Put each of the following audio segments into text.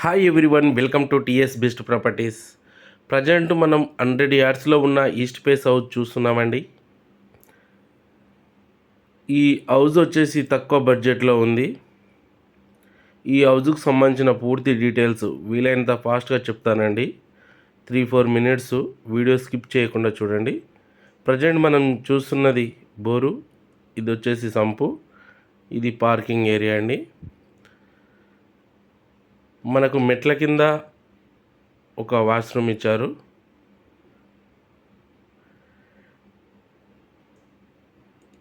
Hi everyone welcome to TS best properties present మనం hundred యార్డ్స్లో ఉన్న ఈస్ట్ పేస్ హౌస్ చూస్తున్నామండి. ఈ హౌస్ వచ్చేసి తక్కువ బడ్జెట్లో ఉంది. ఈ హౌస్కు సంబంధించిన పూర్తి డీటెయిల్స్ వీలైనంత ఫాస్ట్గా చెప్తానండి. Three four minutes video skip చేయకుండా చూడండి. ప్రజెంట్ మనం చూస్తున్నది బోరు ఇది వచ్చేసి సంపు ఇది పార్కింగ్ ఏరియా అండి. మనకు మెట్ల కింద ఒక వాష్రూమ్ ఇచ్చారు.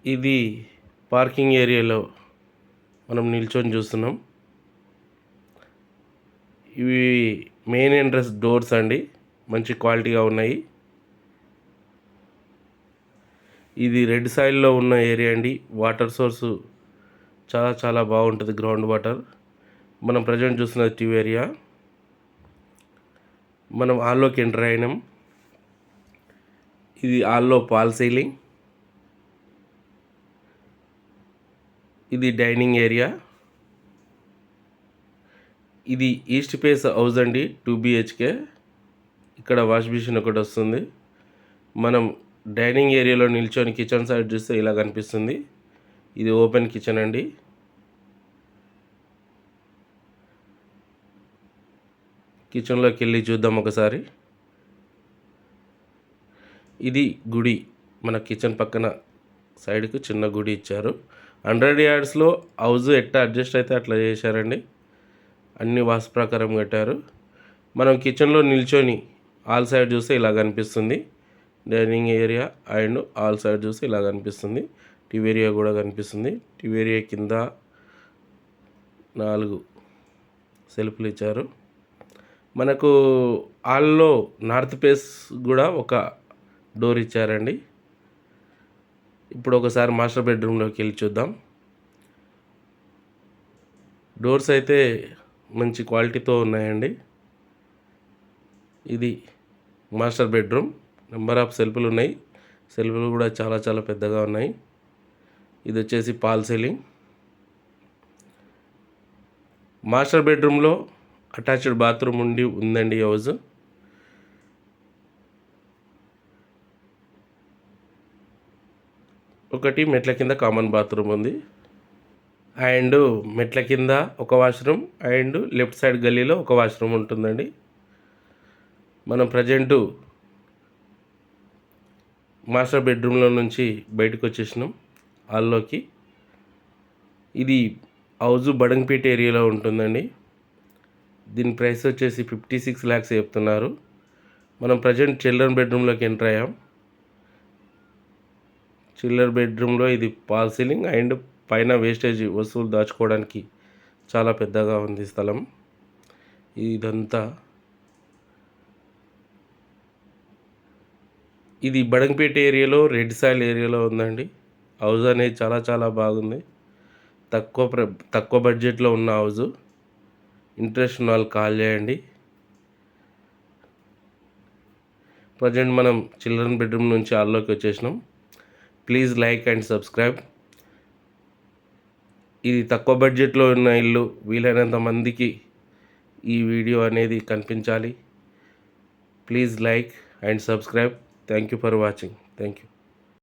ఇది పార్కింగ్ ఏరియాలో మనం నిల్చొని చూస్తున్నాం. ఇవి మెయిన్ ఎంట్రన్స్ డోర్స్ అండి. మంచి క్వాలిటీగా ఉన్నాయి. ఇది రెడ్ సాయిల్లో ఉన్న ఏరియా అండి. వాటర్ సోర్సు చాలా చాలా బాగుంటుంది గ్రౌండ్ వాటర్. మనం ప్రజెంట్ చూస్తున్నది ట్యూబ్ ఏరియా. మనం హాల్లోకి ఎంటర్ అయినాం. ఇది హాల్లో పాల్ సీలింగ్. ఇది డైనింగ్ ఏరియా. ఇది ఈస్ట్ ఫేస్ హౌస్ అండి టూ బిహెచ్కే. ఇక్కడ వాష్ మిషన్ ఒకటి వస్తుంది. మనం డైనింగ్ ఏరియాలో నిల్చొని కిచెన్ సైడ్ చూస్తే ఇలా కనిపిస్తుంది. ఇది ఓపెన్ కిచెన్ అండి. కిచెన్లోకి వెళ్ళి చూద్దాం ఒకసారి. ఇది గుడి. మన కిచెన్ పక్కన సైడ్కు చిన్న గుడి ఇచ్చారు. హండ్రెడ్ యార్డ్స్లో హౌస్ ఎట్లా అడ్జస్ట్ అయితే అట్లా చేశారండి. అన్ని వాస్తు ప్రకారం కట్టారు. మనం కిచెన్లో నిల్చొని ఆల్ సైడ్ చూస్తే ఇలా కనిపిస్తుంది. Dining area and all side చూస్తే ఇలా కనిపిస్తుంది. టీవీ ఏరియా కూడా కనిపిస్తుంది. టీవీ ఏరియా కింద నాలుగు సెల్ఫ్లు ఇచ్చారు. మనకు హాల్లో నార్త్ ఫేస్ కూడా ఒక డోర్ ఇచ్చారండి. ఇప్పుడు ఒకసారి మాస్టర్ బెడ్రూమ్లోకి వెళ్ళి చూద్దాం. డోర్స్ అయితే మంచి క్వాలిటీతో ఉన్నాయండి. ఇది మాస్టర్ బెడ్రూమ్. నెంబర్ ఆఫ్ సెల్ఫ్లు ఉన్నాయి. సెల్ఫ్లు కూడా చాలా చాలా పెద్దగా ఉన్నాయి. ఇది వచ్చేసి పాల్ సీలింగ్. మాస్టర్ బెడ్రూమ్లో అటాచ్డ్ బాత్రూమ్ ఉండి ఉందండి హౌస్. ఒకటి మెట్ల కింద కామన్ బాత్రూమ్ ఉంది. అండ్ మెట్ల కింద ఒక వాష్రూమ్ అండ్ లెఫ్ట్ సైడ్ గల్లీలో ఒక వాష్రూమ్ ఉంటుందండి. మనం ప్రజెంటు మాస్టర్ బెడ్రూమ్లో నుంచి బయటకు వచ్చేసినాం హాల్లోకి. ఇది హౌజు బడంగ్పేట ఏరియాలో ఉంటుందండి. దీని ప్రైస్ వచ్చేసి ఫిఫ్టీ సిక్స్ ల్యాక్స్ చెప్తున్నారు. మనం ప్రజెంట్ చిల్డ్రన్ బెడ్రూమ్లోకి ఎంటర్ అయ్యాం. చిల్డ్రన్ బెడ్రూమ్లో ఇది పాల్ సీలింగ్ అండ్ పైన వేస్టేజ్ వస్తువులు దాచుకోవడానికి చాలా పెద్దగా ఉంది స్థలం. ఇదంతా ఇది బడంగపేట ఏరియాలో రెడ్ సాయిల్ ఏరియాలో ఉందండి. హౌస్ అనేది చాలా చాలా బాగుంది. తక్కువ ప్ర తక్కువ బడ్జెట్లో ఉన్న హౌజు ఇంట్రెస్ట్ ఉన్న వాళ్ళు కాల్ చేయండి. ప్రజెంట్ మనం చిల్డ్రన్ బెడ్రూమ్ నుంచి హాల్లోకి వచ్చేసినాం. Please like and subscribe. ఇది తక్కువ బడ్జెట్లో ఉన్న ఇల్లు వీలైనంత మందికి ఈ వీడియో అనేది కనిపించాలి. Please like and subscribe. Thank you for watching thank you